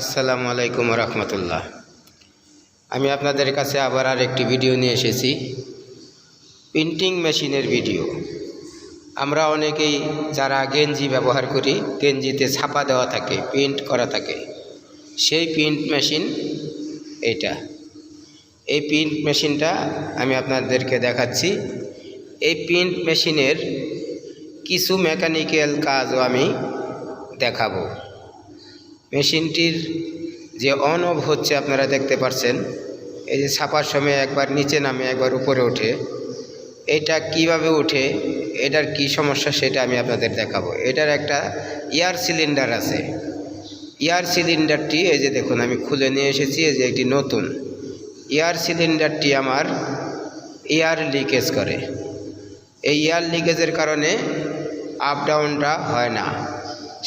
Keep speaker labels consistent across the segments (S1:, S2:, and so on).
S1: আসসালামু আলাইকুম রহমতুল্লাহ। আমি আপনাদের কাছে আবার আর একটি ভিডিও নিয়ে এসেছি। প্রিন্টিং মেশিনের ভিডিও। আমরা অনেকেই যারা গেঞ্জি ব্যবহার করি, গেঞ্জিতে ছাপা দেওয়া থাকে প্রিন্ট করা থাকে, সেই প্রিন্ট মেশিন এটা। এই প্রিন্ট মেশিনটা আমি আপনাদেরকে দেখাচ্ছি। এই প্রিন্ট মেশিনের কিছু মেকানিক্যাল কাজও আমি দেখাবো। মেশিনটির যে অন অফ হচ্ছে আপনারা দেখতে পাচ্ছেন এই যে ছাপার সময় একবার নিচে নামে, একবার উপরে ওঠে, এটা কীভাবে ওঠে, এটার কি সমস্যা সেটা আমি আপনাদের দেখাবো। এটার একটা এয়ার সিলিন্ডার আছে। এয়ার সিলিন্ডারটি, এই যে দেখুন, আমি খুলে নিয়ে এসেছি, এই যে একটি নতুন। এয়ার সিলিন্ডারটি আমার এয়ার লিকেজ করে। এই এয়ার লিকেজের কারণে আপ ডাউনটা হয় না।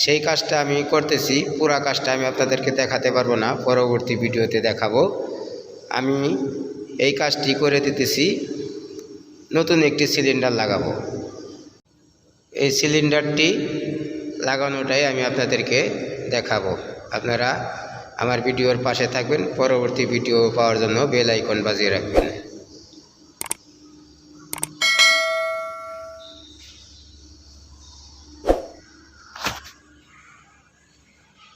S1: সেই কাজটা আমি করতেছি, পুরা কাজটা আমি আপনাদেরকে দেখাতে পারব না, পরবর্তী ভিডিওতে দেখাবো। আমি এই কাজটি করে দিতেছি, নতুন একটি সিলিন্ডার লাগাবো। এই সিলিন্ডারটি লাগানোটাই আমি আপনাদেরকে দেখাবো। আপনারা আমার ভিডিওর পাশে থাকবেন, পরবর্তী ভিডিও পাওয়ার জন্য বেল আইকন বাজিয়ে রাখবেন।